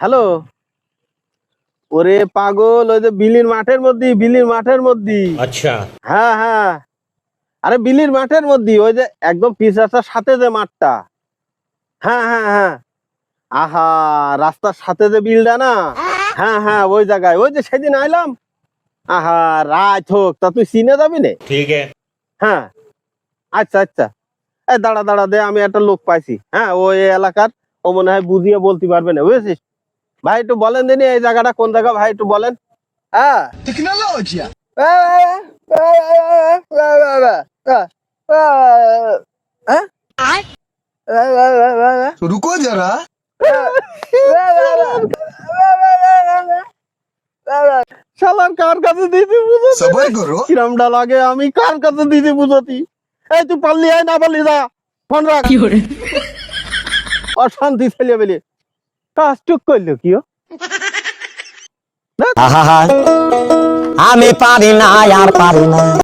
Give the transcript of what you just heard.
Hello? ওরে পাগল ওই যে বিলির মাঠের মধ্যে বিলির মাঠের মধ্যে। আচ্ছা। হ্যাঁ হ্যাঁ। আরে বিলির মাঠের মধ্যে ওই যে একদম পিস রাস্তার সাথে যে মাঠটা। হ্যাঁ হ্যাঁ হ্যাঁ। আহা রাস্তার সাথে যে বিলটা না? হ্যাঁ হ্যাঁ ওই জায়গায়। ওই যে সেদিন আইলাম। আহা রাত হোক তা তুই চিনে যাবি নে? ঠিক হ্যাঁ। আচ্ছা আচ্ছা। এ দাঁড়া দাঁড়া দে আমি একটা লোক পাইছি। হ্যাঁ ওই এলাকার ও মনে হয় বুঝিয়ে বলতে পারবে না বুঝেছিস? ভাই একটু বলেন দিনি এই জায়গাটা কোন জায়গা ভাই একটু বলেন হ্যাঁ সবাই কিরমটা লাগে আমি কার কাছে দিদি বুঝতি এই তুই পারলি আয় না পারলি যা ফোন রাখি অশান্তি ছেলে বেলিয়ে কাজ টুক করল কি ও? আহা আমি পারি না আর পারি না